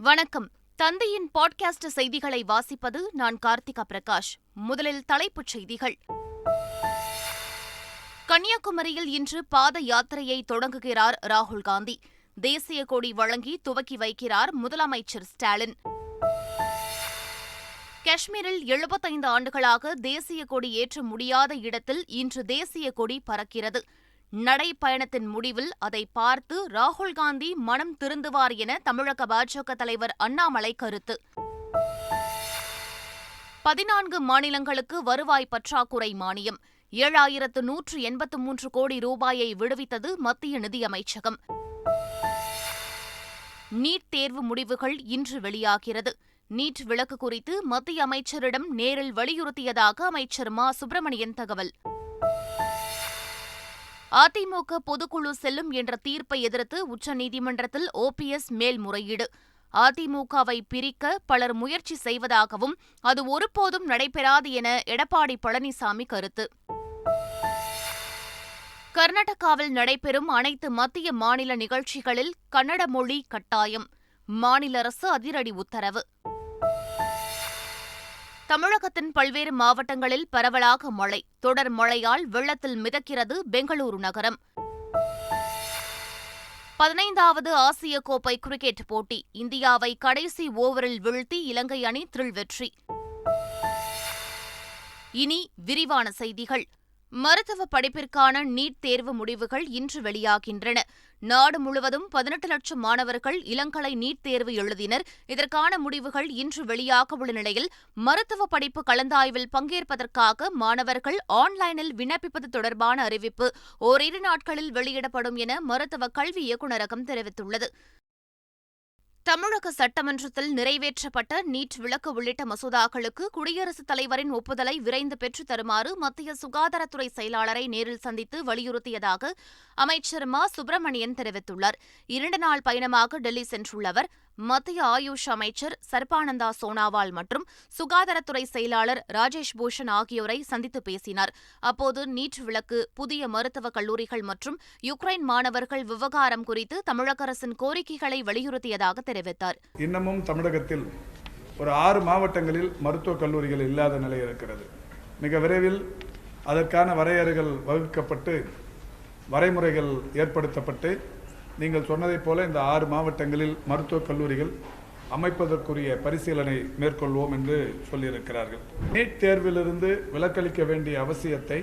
வணக்கம். தந்தையின் பாட்காஸ்ட் செய்திகளை வாசிப்பது நான் கார்த்திகா பிரகாஷ். முதலில் தலைப்புச் செய்திகள். கன்னியாகுமரியில் இன்று பாத யாத்திரையை தொடங்குகிறார் ராகுல் காந்தி. தேசிய கொடி வழங்கி துவக்கி வைக்கிறார் முதலமைச்சர் ஸ்டாலின். காஷ்மீரில் எழுபத்தைந்து ஆண்டுகளாக தேசிய கொடி ஏற்ற முடியாத இடத்தில் இன்று தேசிய கொடி பறக்கிறது. நடைப்பயணத்தின் முடிவில் அதை பார்த்து ராகுல் காந்தி மனம் திருந்துவார் என தமிழக பாஜக தலைவர் அண்ணாமலை கருத்து. பதினான்கு மாநிலங்களுக்கு வருவாய் பற்றாக்குறை மானியம். ஏழாயிரத்து நூற்று எண்பத்து மூன்று கோடி ரூபாயை விடுவித்தது மத்திய நிதியமைச்சகம். நீட் தேர்வு முடிவுகள் இன்று வெளியாகிறது. நீட் விளக்கு குறித்து மத்திய அமைச்சரிடம் நேரில் வலியுறுத்தியதாக அமைச்சர் மா. சுப்பிரமணியன் தகவல். அதிமுக பொதுக்குழு செல்லும் என்ற தீர்ப்பை எதிர்த்து உச்சநீதிமன்றத்தில் ஓபிஎஸ் மேல்முறையீடு. அதிமுகவை பிரிக்க பலர் முயற்சி செய்வதாகவும் அது ஒருபோதும் நடைபெறாது என எடப்பாடி பழனிசாமி கருத்து. கர்நாடகாவில் நடைபெறும் அனைத்து மத்திய மாநில நிகழ்ச்சிகளில் கன்னட மொழி கட்டாயம். மாநில அரசு அதிரடி உத்தரவு. தமிழகத்தின் பல்வேறு மாவட்டங்களில் பரவலாக மழை. தொடர் மழையால் வெள்ளத்தில் மிதக்கிறது பெங்களூரு நகரம். பதினைந்தாவது ஆசிய கோப்பை கிரிக்கெட் போட்டி. இந்தியாவை கடைசி ஓவரில் வீழ்த்தி இலங்கை அணி த்ரில் வெற்றி. இனி விரிவான செய்திகள். மருத்துவ படிப்பிற்கான நீட் தேர்வு முடிவுகள் இன்று வெளியாகின்றன. நாடு முழுவதும் பதினெட்டு லட்சம் மாணவர்கள் இளங்கலை நீட் தேர்வு எழுதினர். இதற்கான முடிவுகள் இன்று வெளியாக உள்ள நிலையில் மருத்துவ படிப்பு கலந்தாய்வில் பங்கேற்பதற்காக மாணவர்கள் ஆன்லைனில் விண்ணப்பிப்பது தொடர்பான அறிவிப்பு ஓரிரு நாட்களில் வெளியிடப்படும் என மருத்துவ கல்வி இயக்குநரகம் தெரிவித்துள்ளது. தமிழக சட்டமன்றத்தில் நிறைவேற்றப்பட்ட நீட் விளக்கு உள்ளிட்ட மசோதாக்களுக்கு குடியரசுத் தலைவரின் ஒப்புதலை விரைந்து பெற்றுத் தருமாறு மத்திய சுகாதாரத்துறை செயலாளரை நேரில் சந்தித்து வலியுறுத்தியதாக அமைச்சர் மா. சுப்பிரமணியன் தெரிவித்துள்ளார். இரண்டு நாள் பயணமாக டெல்லி சென்றுள்ள அவர் மத்திய ஆயுஷ் அமைச்சர் சர்பானந்தா சோனாவால் மற்றும் சுகாதாரத்துறை செயலாளர் ராஜேஷ் பூஷன் ஆகியோரை சந்தித்து பேசினார். அப்போது நீட் விளக்கு புதிய மருத்துவக் கல்லூரிகள் மற்றும் யுக்ரைன் மாணவர்கள் விவகாரம் குறித்து தமிழக அரசின் கோரிக்கைகளை வலியுறுத்தியதாக தெரிவித்தார். இன்னமும் தமிழகத்தில் ஒரு ஆறு மாவட்டங்களில் மருத்துவக் கல்லூரிகள் இல்லாத நிலை இருக்கிறது. மிக விரைவில் அதற்கான வரையறைகள் வகுக்கப்பட்டு வரைமுறைகள் ஏற்படுத்தப்பட்டு நீங்கள் சொன்னதைப் போல இந்த ஆறு மாவட்டங்களில் மருத்துவக் கல்லூரிகள் அமைப்பதற்குரிய பரிசீலனை மேற்கொள்வோம் என்று சொல்லியிருக்கிறார்கள். நீட் தேர்விலிருந்து விலக்களிக்க வேண்டிய அவசியத்தை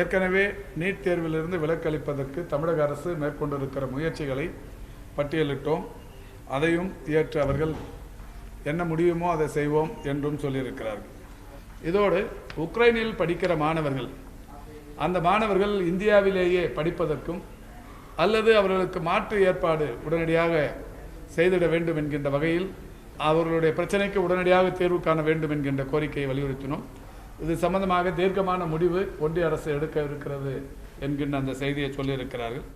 ஏற்கனவே நீட் தேர்விலிருந்து விலக்களிப்பதற்கு தமிழக அரசு மேற்கொண்டிருக்கிற முயற்சிகளை பட்டியலிட்டோம். அதையும் ஏற்று அவர்கள் என்ன முடியுமோ அதை செய்வோம் என்றும் சொல்லியிருக்கிறார்கள். இதோடு உக்ரைனில் படிக்கிற மாணவர்கள் அந்த மாணவர்கள் இந்தியாவிலேயே படிப்பதற்கும் அல்லது அவர்களுக்கு மாற்று ஏற்பாடு உடனடியாக செய்திட வேண்டும் என்கின்ற வகையில் அவர்களுடைய பிரச்சனைக்கு உடனடியாக தீர்வு காண வேண்டும் என்கின்ற கோரிக்கையை வலியுறுத்தினோம். இது சம்பந்தமாக தீர்க்கமான முடிவு ஒன்றிய அரசு எடுக்க இருக்கிறது என்கின்ற அந்த செய்தியை சொல்லியிருக்கிறார்கள்.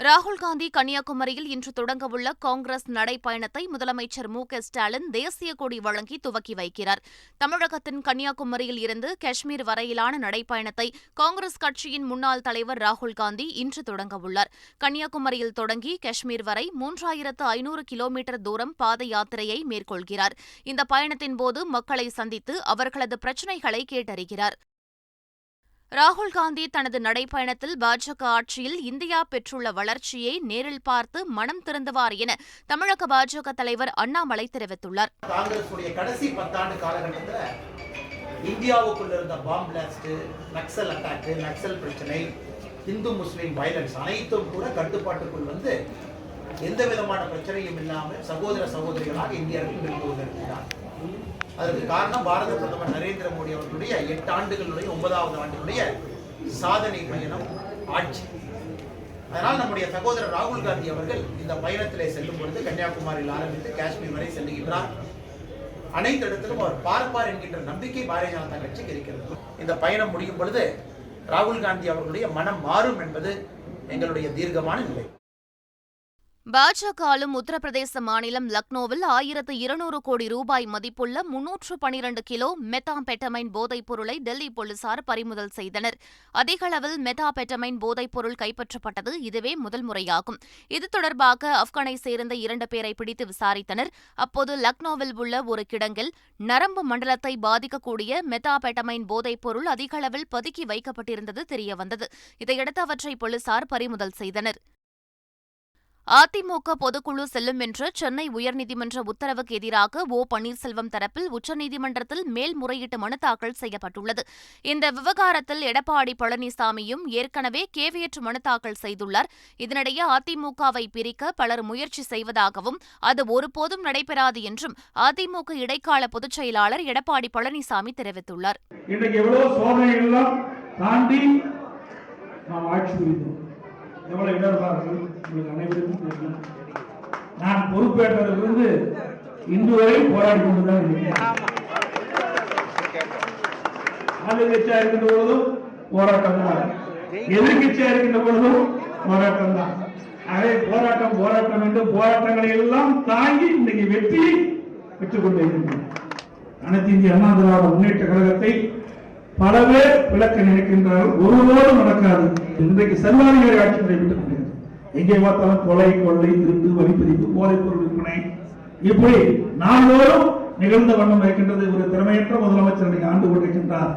ராகுல்காந்தி கன்னியாகுமரியில் இன்று தொடங்கவுள்ள காங்கிரஸ் நடைப்பயணத்தை முதலமைச்சர் மு க ஸ்டாலின் தேசிய கொடி வழங்கி துவக்கி வைக்கிறார். தமிழகத்தின் கன்னியாகுமரியில் இருந்து காஷ்மீர் வரையிலான நடைப்பயணத்தை காங்கிரஸ் கட்சியின் முன்னாள் தலைவர் ராகுல் காந்தி இன்று தொடங்கவுள்ளார். கன்னியாகுமரியில் தொடங்கி காஷ்மீர் வரை மூன்றாயிரத்து ஐநூறு கிலோமீட்டர் தூரம் பாத யாத்திரையை மேற்கொள்கிறார். இந்த பயணத்தின்போது மக்களை சந்தித்து அவர்களது பிரச்சினைகளை கேட்டறிகிறார். ராகுல் காந்தி தனது நடைப்பயணத்தில் பாஜக ஆட்சியில் இந்தியா பெற்றுள்ள வளர்ச்சியை நேரில் பார்த்து மனம் திறந்துவார் என தமிழக பாஜக தலைவர் அண்ணாமலை தெரிவித்துள்ளார். காங்கிரஸ் கடைசி பத்தாண்டு காலகட்டத்தில் இந்தியாவுக்குள்ள இருந்த bomb blast Naxal attack Naxal பிரச்சனை இந்து முஸ்லீம் வயலன்ஸ் அனைத்தும் கூட கட்டுப்பாட்டுக்குள் வந்து எந்த விதமான பிரச்சனையும் இல்லாமல் சகோதர சகோதரிகளாக இந்தியர்கள் விரும்புவதற்கு கொண்டிருக்கிறார் அதற்கு காரணம் பாரத பிரதமர் நரேந்திர மோடி அவர்களுடைய எட்டு ஆண்டுகளுடைய ஒன்பதாவது ஆண்டுகளுடைய சாதனை பயணம் ஆட்சி. அதனால் நம்முடைய சகோதரர் ராகுல் காந்தி அவர்கள் இந்த பயணத்திலே செல்லும் பொழுது கன்னியாகுமரியில் ஆரம்பித்து காஷ்மீர் வரை செல்லுகின்றார் அனைத்து இடத்திலும் அவர் பார்ப்பார் என்கின்ற நம்பிக்கை பாரதிய ஜனதா கட்சிக்கு இருக்கிறது. இந்த பயணம் முடியும் பொழுது ராகுல் காந்தி அவர்களுடைய மனம் மாறும் என்பது எங்களுடைய தீர்க்கமான நிலை. பாஜக ஆளும் உத்தரப்பிரதேச மாநிலம் லக்னோவில் ஆயிரத்து இருநூறு கோடி ரூபாய் மதிப்புள்ள முன்னூற்று பனிரண்டு கிலோ மெத்தாம்பெட்டமைன் போதைப் பொருளை டெல்லி போலீசார் பறிமுதல் செய்தனர். அதிக அளவில் மெத்தாபெட்டமைன் போதைப் பொருள் கைப்பற்றப்பட்டது இதுவே முதல் முறையாகும். இது தொடர்பாக ஆப்கானை சேர்ந்த இரண்டு பேரை பிடித்து விசாரித்தனர். அப்போது லக்னோவில் உள்ள ஒரு கிடங்கில் நரம்பு மண்டலத்தை பாதிக்கக்கூடிய மெத்தாபெட்டமைன் போதைப் பொருள் அதிக அளவில் பதுக்கி வைக்கப்பட்டிருந்தது தெரியவந்தது. இதையடுத்து அவற்றை போலீசார் பறிமுதல் செய்தனர். அதிமுக பொதுக்குழு செல்லும் என்ற சென்னை உயர்நீதிமன்ற உத்தரவுக்கு எதிராக ஓ. பன்னீர்செல்வம் தரப்பில் உச்சநீதிமன்றத்தில் மேல்முறையீட்டு மனு தாக்கல் செய்யப்பட்டுள்ளது. இந்த விவகாரத்தில் எடப்பாடி பழனிசாமியும் ஏற்கனவே கேவியற்று மனு தாக்கல் செய்துள்ளார். இதனிடையே அதிமுகவை பிரிக்க பலர் முயற்சி செய்வதாகவும் அது ஒருபோதும் நடைபெறாது என்றும் அதிமுக இடைக்கால பொதுச் செயலாளர் எடப்பாடி பழனிசாமி தெரிவித்துள்ளார். தாண்டி நாம் ஆட்சி புரிந்தோம். எவ்வளவு இடர்பாடுகள் உங்களுக்கு பொறுப்பேற்றதிலிருந்து இன்று வரை போராடி கொண்டுதான் இருக்கிறேன் ஆளுங்கட்சியா இருக்கின்ற பொழுதும் போராட்டம் தான் எதிர்கட்சியா இருக்கின்ற பொழுதும் போராட்டம் தான் அதே போராட்டம் போராட்டம் என்று போராட்டங்களை எல்லாம் தாங்கி இன்னைக்கு வெற்றியை பெற்றுக் கொண்டிருக்கின்றன அனைத்து இந்திய அண்ணா திராவிட முன்னேற்ற கழகத்தை பல பேர் விளக்க நினைக்கின்றார்கள். ஒருபோதும் நடக்காது. இன்றைக்கு சர்வாதிகாரி ஆட்சி நடைபெற்றுக் கொண்டிருக்கிறது. எங்கே பார்த்தாலும் கொலை கொள்ளை திருட்டு வரிப்பதிப்பு போதைப் பொருள் விற்பனை. இப்படி நாள்தோறும் நிகழ்ந்த வண்ணம் இருக்கின்றது. ஒரு திறமையற்ற முதலமைச்சர் ஆண்டு கொண்டிருக்கின்றார்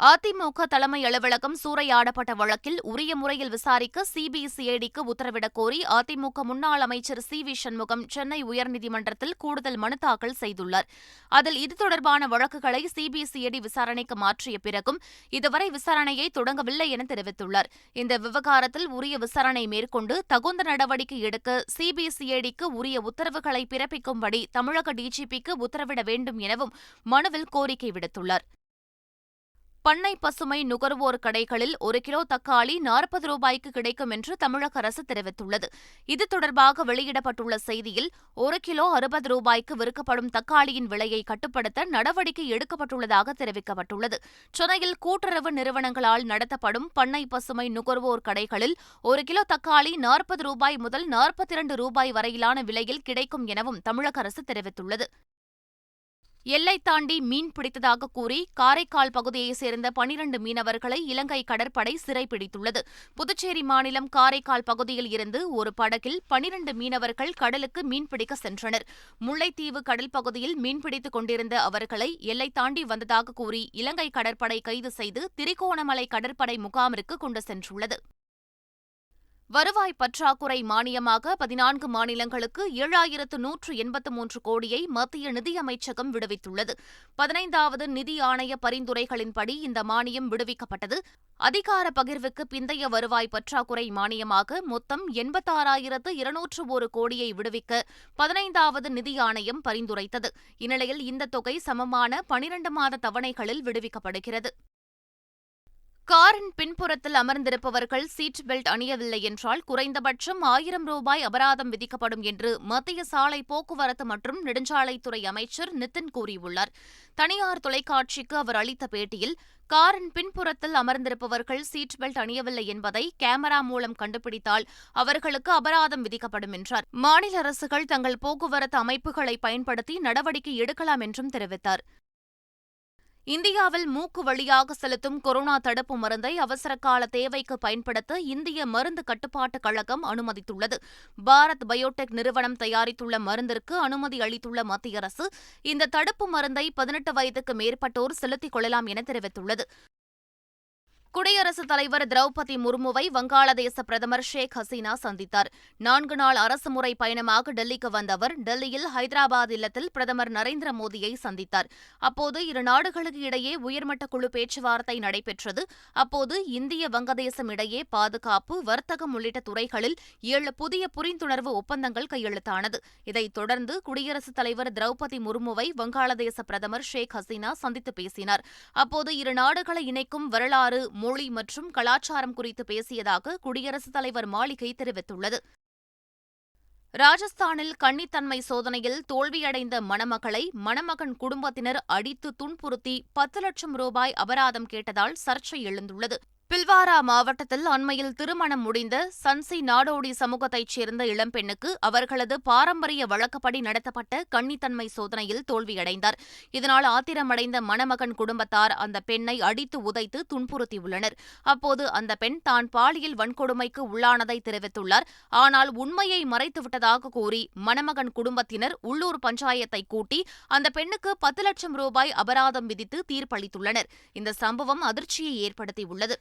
அதிமுக தலைமை அலுவலகம் சூறையாடப்பட்ட வழக்கில் உரிய முறையில் விசாரிக்க சிபிசிஐடிக்கு உத்தரவிடக் கோரி அதிமுக முன்னாள் அமைச்சர் சி வி சண்முகம் சென்னை உயர்நீதிமன்றத்தில் கூடுதல் மனு தாக்கல் செய்துள்ளார். அதில் இது தொடர்பான வழக்குகளை சிபிசிஐடி விசாரணைக்கு மாற்றிய பிறகும் இதுவரை விசாரணையை தொடங்கவில்லை என தெரிவித்துள்ளார். இந்த விவகாரத்தில் உரிய விசாரணை மேற்கொண்டு தகுந்த நடவடிக்கை எடுக்க சிபிசிஐடிக்கு உரிய உத்தரவுகளை பிறப்பிக்கும்படி தமிழக டிஜிபிக்கு உத்தரவிட வேண்டும் எனவும் மனுவில் கோரிக்கை விடுத்துள்ளார். பண்ணை பசுமை நுகர்வோர் கடைகளில் ஒரு கிலோ தக்காளி நாற்பது ரூபாய்க்கு கிடைக்கும் என்று தமிழக அரசு தெரிவித்துள்ளது. இது தொடர்பாக வெளியிடப்பட்டுள்ள செய்தியில் ஒரு கிலோ அறுபது ரூபாய்க்கு விற்கப்படும் தக்காளியின் விலையை கட்டுப்படுத்த நடவடிக்கை எடுக்கப்பட்டுள்ளதாக தெரிவிக்கப்பட்டுள்ளது. சென்னையில் கூட்டுறவு நிறுவனங்களால் நடத்தப்படும் பண்ணை பசுமை நுகர்வோர் கடைகளில் ஒரு கிலோ தக்காளி நாற்பது ரூபாய் முதல் நாற்பத்தி இரண்டு ரூபாய் வரையிலான விலையில் கிடைக்கும் எனவும் தமிழக அரசு தெரிவித்துள்ளது. எல்லை தாண்டி மீன் பிடித்ததாக கூறி காரைக்கால் பகுதியைச் சேர்ந்த பனிரண்டு மீனவர்களை இலங்கை கடற்படை சிறைப்பிடித்துள்ளது புதுச்சேரி மாநிலம் காரைக்கால் பகுதியில் இருந்து ஒரு படகில் பனிரண்டு மீனவர்கள் கடலுக்கு மீன்பிடிக்க சென்றனர். முல்லைத்தீவு கடல் பகுதியில் மீன்பிடித்துக் கொண்டிருந்த அவர்களை எல்லை தாண்டி வந்ததாக கூறி இலங்கை கடற்படை கைது செய்து திரிகோணமலை கடற்படை முகாமிற்கு கொண்டு சென்றுள்ளது. வருவாய் பற்றாக்குறை மானியமாக பதினான்கு மாநிலங்களுக்கு ஏழாயிரத்து நூற்று எண்பத்து மூன்று கோடியை மத்திய நிதியமைச்சகம் விடுவித்துள்ளது. பதினைந்தாவது நிதி ஆணைய பரிந்துரைகளின்படி இந்த மானியம் விடுவிக்கப்பட்டது. அதிகார பகிர்வுக்கு பிந்தைய வருவாய் பற்றாக்குறை மானியமாக மொத்தம் எண்பத்தாறாயிரத்து இருநூற்று ஒரு கோடியை விடுவிக்க பதினைந்தாவது நிதி ஆணையம் பரிந்துரைத்தது. இந்நிலையில் இந்த தொகை சமமான பனிரண்டு மாத தவணைகளில் விடுவிக்கப்படுகிறது. காரின் பின்புறத்தில் அமர்ந்திருப்பவர்கள் சீட் பெல்ட் அணியவில்லை என்றால் குறைந்தபட்சம் ஆயிரம் ரூபாய் அபராதம் விதிக்கப்படும் என்று மத்திய சாலை போக்குவரத்து மற்றும் நெடுஞ்சாலைத்துறை அமைச்சர் நிதின் கூறியுள்ளார். தனியார் தொலைக்காட்சிக்கு அவர் அளித்த பேட்டியில் காரின் பின்புறத்தில் அமர்ந்திருப்பவர்கள் சீட் பெல்ட் அணியவில்லை என்பதை கேமரா மூலம் கண்டுபிடித்தால் அவர்களுக்கு அபராதம் விதிக்கப்படும் என்றார். மாநில அரசுகள் தங்கள் போக்குவரத்து அமைப்புகளை பயன்படுத்தி நடவடிக்கை எடுக்கலாம் என்றும் தெரிவித்தார். இந்தியாவில் மூக்கு வழியாக செலுத்தும் கொரோனா தடுப்பு மருந்தை அவசரகால தேவைக்கு பயன்படுத்த இந்திய மருந்து கட்டுப்பாட்டுக் கழகம் அனுமதித்துள்ளது. பாரத் பயோடெக் நிறுவனம் தயாரித்துள்ள மருந்திற்கு அனுமதி அளித்துள்ள மத்திய அரசு இந்த தடுப்பு மருந்தை பதினெட்டு வயதுக்கு மேற்பட்டோர் செலுத்திக் கொள்ளலாம் என தெரிவித்துள்ளது. குடியரசுத் தலைவர் திரௌபதி முர்முவை வங்காளதேச பிரதமர் ஷேக் ஹசீனா சந்தித்தார். நான்கு நாள் அரசுமுறை பயணமாக டெல்லிக்கு வந்த அவர் டெல்லியில் ஹைதராபாத் இல்லத்தில் பிரதமர் நரேந்திர மோடியை சந்தித்தார். அப்போது இரு நாடுகளுக்கு இடையே உயர்மட்ட குழு பேச்சுவார்த்தை நடைபெற்றது. அப்போது இந்திய வங்கதேசம் இடையே பாதுகாப்பு வர்த்தகம் உள்ளிட்ட துறைகளில் ஏழு புதிய புரிந்துணர்வு ஒப்பந்தங்கள் கையெழுத்தானது. இதைத் தொடர்ந்து குடியரசுத் தலைவர் திரௌபதி முர்முவை வங்காளதேச பிரதமர் ஷேக் ஹசீனா சந்தித்து பேசினார். அப்போது இரு நாடுகளை இணைக்கும் வரலாறு மொழி மற்றும் கலாச்சாரம் குறித்து பேசியதாக குடியரசுத் தலைவர் மாளிகை தெரிவித்துள்ளது. ராஜஸ்தானில் கன்னித்தன்மை சோதனையில் தோல்வியடைந்த மணமகளை மணமகன் குடும்பத்தினர் அடித்து துன்புறுத்தி பத்து லட்சம் ரூபாய் அபராதம் கேட்டதால் சர்ச்சை எழுந்துள்ளது. பில்வாரா மாவட்டத்தில் அண்மையில் திருமணம் முடிந்த சன்சி நாடோடி சமூகத்தைச் சேர்ந்த இளம்பெண்ணுக்கு அவர்களது பாரம்பரிய வழக்கப்படி நடத்தப்பட்ட கன்னித்தன்மை சோதனையில் தோல்வியடைந்தார். இதனால் ஆத்திரமடைந்த மணமகன் குடும்பத்தார் அந்த பெண்ணை அடித்து உதைத்து துன்புறுத்தியுள்ளனர். அப்போது அந்த பெண் தான் பாலியல் வன்கொடுமைக்கு உள்ளானதை தெரிவித்துள்ளார். ஆனால் உண்மையை மறைத்துவிட்டதாக கூறி மணமகன் குடும்பத்தினர் உள்ளூர் பஞ்சாயத்தை கூட்டி அந்த பெண்ணுக்கு பத்து லட்சம் ரூபாய் அபராதம் விதித்து தீர்ப்பளித்துள்ளனர். இந்த சம்பவம் அதிர்ச்சியை ஏற்படுத்தியுள்ளது.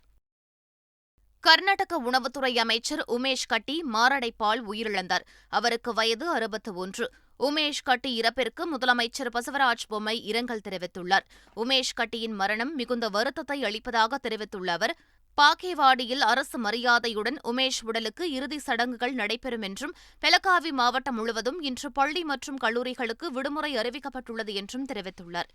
கர்நாடக உணவுத்துறை அமைச்சர் உமேஷ் கட்டி மாரடைப்பால் உயிரிழந்தார். அவருக்கு வயது அறுபத்து ஒன்று உமேஷ் கட்டி இறப்பிற்கு முதலமைச்சர் பசவராஜ் பொம்மை இரங்கல் தெரிவித்துள்ளார். உமேஷ் கட்டியின் மரணம் மிகுந்த வருத்தத்தை அளிப்பதாக தெரிவித்துள்ள அவர் பாக்கேவாடியில் அரசு மரியாதையுடன் உமேஷ் உடலுக்கு இறுதி சடங்குகள் நடைபெறும் என்றும் பெலகாவி மாவட்டம் முழுவதும் இன்று பள்ளி மற்றும் கல்லூரிகளுக்கு விடுமுறை அறிவிக்கப்பட்டுள்ளது என்றும் தெரிவித்துள்ளார்.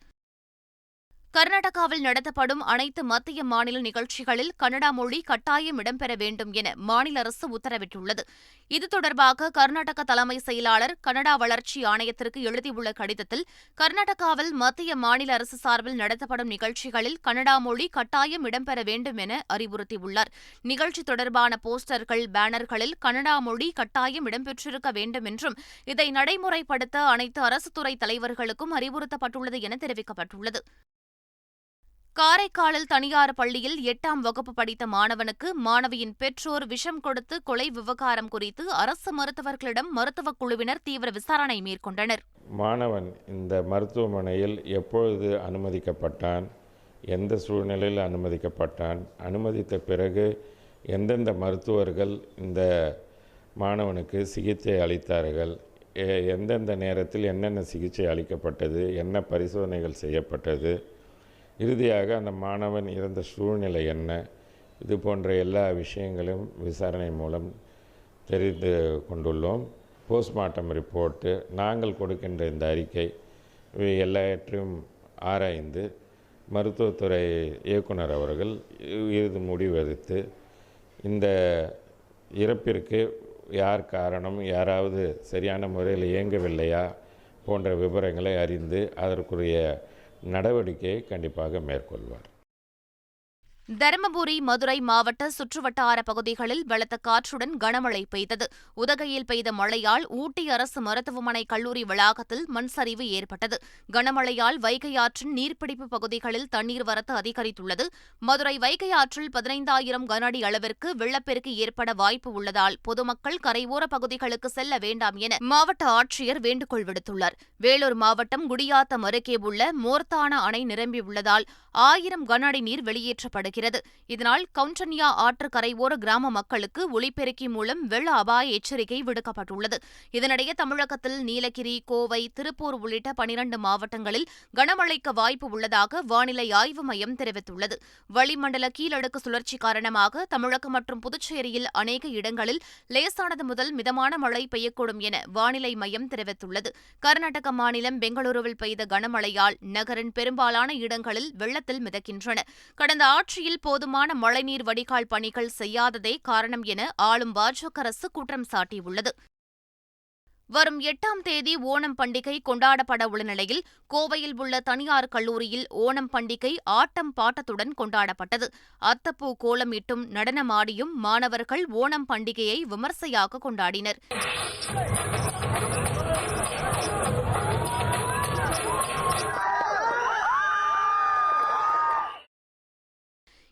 கர்நாடகாவில் நடத்தப்படும் அனைத்து மத்திய மாநில நிகழ்ச்சிகளில் கன்னடா மொழி கட்டாயம் இடம்பெற வேண்டும் என மாநில அரசு உத்தரவிட்டுள்ளது. இது தொடர்பாக கர்நாடக தலைமை செயலாளர் கனடா வளர்ச்சி ஆணையத்திற்கு எழுதியுள்ள கடிதத்தில் கர்நாடகாவில் மத்திய மாநில அரசு சார்பில் நடத்தப்படும் நிகழ்ச்சிகளில் கனடா மொழி கட்டாயம் இடம்பெற வேண்டும் என அறிவுறுத்தியுள்ளார். நிகழ்ச்சி தொடர்பான போஸ்டர்கள் பேனர்களில் கனடா மொழி கட்டாயம் இடம்பெற்றிருக்க வேண்டும் என்றும் இதை நடைமுறைப்படுத்த அனைத்து அரசு துறை தலைவர்களுக்கும் அறிவுறுத்தப்பட்டுள்ளது என தெரிவிக்கப்பட்டுள்ளது. காரைக்காலில் தனியார் பள்ளியில் எட்டாம் வகுப்பு படித்த மாணவனுக்கு மாணவியின் பெற்றோர் விஷம் கொடுத்து கொலை விவகாரம் குறித்து அரசு மருத்துவர்களிடம் மருத்துவக் குழுவினர் தீவிர விசாரணை மேற்கொண்டனர். மாணவன் இந்த மருத்துவமனையில் எப்பொழுது அனுமதிக்கப்பட்டான்? எந்த சூழ்நிலையில் அனுமதிக்கப்பட்டான்? அனுமதித்த பிறகு எந்தெந்த மருத்துவர்கள் இந்த மாணவனுக்கு சிகிச்சை அளித்தார்கள்? எந்தெந்த நேரத்தில் என்னென்ன சிகிச்சை அளிக்கப்பட்டது? என்ன பரிசோதனைகள் செய்யப்பட்டது? இறுதியாக அந்த மாணவன் இருந்த சூழ்நிலை என்ன? இது போன்ற எல்லா விஷயங்களும் விசாரணை மூலம் தெரிந்து கொண்டுள்ளோம். போஸ்ட்மார்ட்டம் ரிப்போர்ட்டு நாங்கள் கொடுக்கின்ற இந்த அறிக்கை இவை எல்லாவற்றையும் ஆராய்ந்து மருத்துவத்துறை இயக்குனர் அவர்கள் இறுதி முடிவெடுத்து இந்த இறப்பிற்கு யார் காரணம் யாராவது சரியான முறையில் இயங்கவில்லையா போன்ற விவரங்களை அறிந்து அதற்குரிய நடவடிக்கையை கண்டிப்பாக மேற்கொள்வார். தருமபுரி மதுரை மாவட்ட சுற்றுவட்டார பகுதிகளில் பலத்த காற்றுடன் கனமழை பெய்தது. உதகையில் பெய்த மழையால் ஊட்டி அரசு மருத்துவமனை கல்லூரி வளாகத்தில் மண் சரிவு ஏற்பட்டது. கனமழையால் வைகை ஆற்றின் நீர்பிடிப்பு பகுதிகளில் தண்ணீர் வரத்து அதிகரித்துள்ளது. மதுரை வைகை ஆற்றில் பதினைந்தாயிரம் கனஅடி அளவிற்கு வெள்ளப்பெருக்கு ஏற்பட வாய்ப்பு உள்ளதால் பொதுமக்கள் கரையோர பகுதிகளுக்கு செல்ல வேண்டாம் என மாவட்ட ஆட்சியர் வேண்டுகோள் விடுத்துள்ளார். வேலூர் மாவட்டம் குடியாத்தம் அருகே உள்ள மோர்த்தான அணை நிரம்பியுள்ளதால் ஆயிரம் கனஅடி நீர் வெளியேற்றப்படுகிறது. இதனால் கவுண்டன்யா ஆற்று கரையோர கிராம மக்களுக்கு ஒளிப்பெருக்கி மூலம் வெள்ள அபாய எச்சரிக்கை விடுக்கப்பட்டுள்ளது. இதனிடையே தமிழகத்தில் நீலகிரி கோவை திருப்பூர் உள்ளிட்ட பனிரண்டு மாவட்டங்களில் கனமழைக்கு வாய்ப்பு உள்ளதாக வானிலை ஆய்வு மையம் தெரிவித்துள்ளது. வளிமண்டல கீழடுக்கு சுழற்சி காரணமாக தமிழகம் மற்றும் புதுச்சேரியில் அநேக இடங்களில் லேசானது முதல் மிதமான மழை பெய்யக்கூடும் என வானிலை மையம் தெரிவித்துள்ளது. கர்நாடக மாநிலம் பெங்களூருவில் பெய்த கனமழையால் நகரின் பெரும்பாலான இடங்களில் வெள்ளத்தில் மிதக்கின்றன. கடந்த ஆட்சியில் போதுமான மழைநீர் வடிகால் பணிகள் செய்யாததே காரணம் என ஆளும் பாஜக அரசு குற்றம் சாட்டியுள்ளது. வரும் எட்டாம் தேதி ஓணம் பண்டிகை கொண்டாடப்பட உள்ள நிலையில் கோவையில் உள்ள தனியார் கல்லூரியில் ஓணம் பண்டிகை ஆட்டம் பாட்டத்துடன் கொண்டாடப்பட்டது. அத்தப்பூ கோலமிட்டும் நடனமாடியும் மாணவர்கள் ஓணம் பண்டிகையை விமர்சையாக கொண்டாடினர்.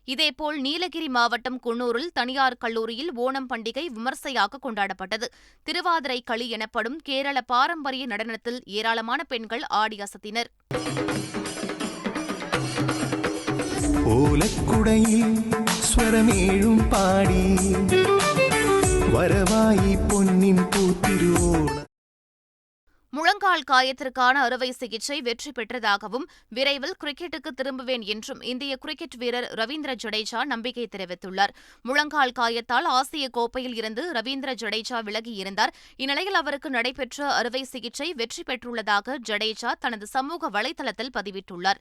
இதேபோல் நீலகிரி மாவட்டம் குன்னூரில் தனியார் கல்லூரியில் ஓணம் பண்டிகை விமர்சையாக கொண்டாடப்பட்டது. திருவாதிரை களி எனப்படும் கேரள பாரம்பரிய நடனத்தில் ஏராளமான பெண்கள் ஆடி அசத்தினர். பாடி வரவாயி பொன்னின் பூத்திருவோ முழங்கால் காயத்திற்கான அறுவை சிகிச்சை வெற்றி பெற்றதாகவும் விரைவில் கிரிக்கெட்டுக்கு திரும்புவேன் என்றும் இந்திய கிரிக்கெட் வீரர் ரவீந்திர ஜடேஜா நம்பிக்கை தெரிவித்துள்ளார். முழங்கால் காயத்தால் ஆசிய கோப்பையில் இருந்து ரவீந்திர ஜடேஜா விலகியிருந்தார். இந்நிலையில் அவருக்கு நடைபெற்ற அறுவை சிகிச்சை வெற்றி பெற்றுள்ளதாக ஜடேஜா தனது சமூக வலைதளத்தில் பதிவிட்டுள்ளார்.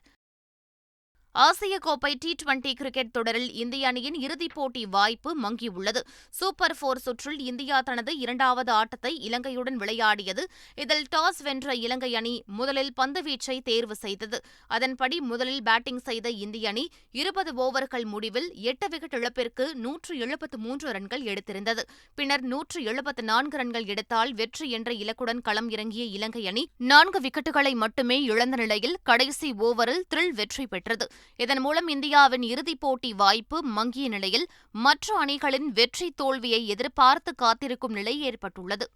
ஆசிய கோப்பை டி டுவெண்டி கிரிக்கெட் தொடரில் இந்திய அணியின் இறுதிப் போட்டி வாய்ப்பு மங்கியுள்ளது. சூப்பர் போர் சுற்றில் இந்தியா தனது இரண்டாவது ஆட்டத்தை இலங்கையுடன் விளையாடியது. இதில் டாஸ் வென்ற இலங்கை அணி முதலில் பந்துவீச்சை தேர்வு செய்தது. அதன்படி முதலில் பேட்டிங் செய்த இந்திய அணி இருபது ஓவர்கள் முடிவில் எட்டு விக்கெட் இழப்பிற்கு நூற்று எழுபத்து மூன்று ரன்கள் எடுத்திருந்தது. பின்னர் நூற்று எழுபத்து நான்கு ரன்கள் எடுத்தால் வெற்றி என்ற இலக்குடன் களம் இறங்கிய இலங்கை அணி நான்கு விக்கெட்டுகளை மட்டுமே இழந்த நிலையில் கடைசி ஓவரில் த்ரில் வெற்றி பெற்றது. இதன் மூலம் இந்தியாவின் இறுதிப் போட்டி வாய்ப்பு மங்கிய நிலையில் மற்ற அணிகளின் வெற்றி தோல்வியை எதிர்பார்த்து காத்திருக்கும் நிலை ஏற்பட்டுள்ளது.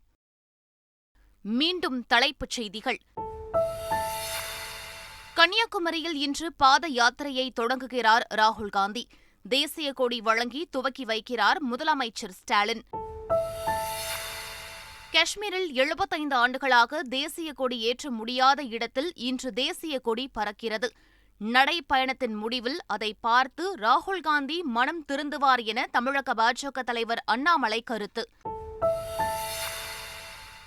மீண்டும் தலைப்புச் செய்திகள். கன்னியாகுமரியில் இன்று பாத யாத்திரையை தொடங்குகிறார் ராகுல் காந்தி. தேசிய கொடி வழங்கி துவக்கி வைக்கிறார் முதலமைச்சர் ஸ்டாலின். காஷ்மீரில் எழுபத்தைந்து ஆண்டுகளாக தேசிய கொடி ஏற்ற முடியாத இடத்தில் இன்று தேசிய கொடி பறக்கிறது. நடைப்பயணத்தின் முடிவில் அதை பார்த்து ராகுல் காந்தி மனம் திருந்துவார் என தமிழக பாஜக தலைவர் அண்ணாமலை கருத்து.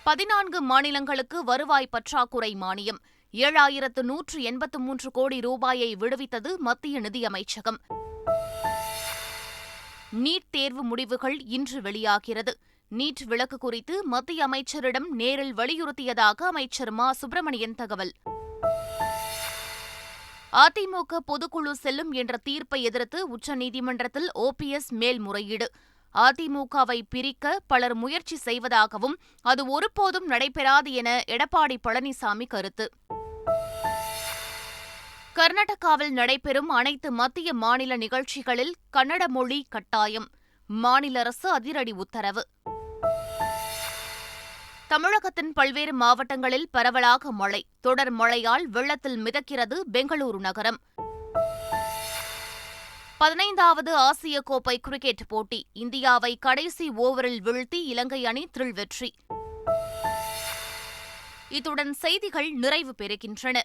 பதினான்கு மாநிலங்களுக்கு வருவாய் பற்றாக்குறை மானியம். ஏழாயிரத்து நூற்று எண்பத்து மூன்று கோடி ரூபாயை விடுவித்தது மத்திய நிதியமைச்சகம். நீட் தேர்வு முடிவுகள் இன்று வெளியாகிறது. நீட் விளக்கு குறித்து மத்திய அமைச்சரிடம் நேரில் வலியுறுத்தியதாக அமைச்சர் மா. சுப்பிரமணியன் தகவல். அதிமுக பொதுக்குழு செல்லும் என்ற தீர்ப்பை எதிர்த்து உச்சநீதிமன்றத்தில் ஓபிஎஸ் மேல்முறையீடு. அதிமுகவை பிரிக்க பலர் முயற்சி செய்வதாகவும் அது ஒருபோதும் நடைபெறாது என எடப்பாடி பழனிசாமி கருத்து. கர்நாடகாவில் நடைபெறும் அனைத்து மத்திய மாநில நிகழ்ச்சிகளில் கன்னட மொழி கட்டாயம். மாநில அரசு அதிரடி உத்தரவு. தமிழகத்தின் பல்வேறு மாவட்டங்களில் பரவலாக மழை. தொடர் மழையால் வெள்ளத்தில் மிதக்கிறது பெங்களூரு நகரம். பதினைந்தாவது ஆசிய கோப்பை கிரிக்கெட் போட்டி. இந்தியாவை கடைசி ஓவரில் வீழ்த்தி இலங்கை அணி த்ரில் வெற்றி. இத்துடன் செய்திகள் நிறைவு பெறுகின்றன.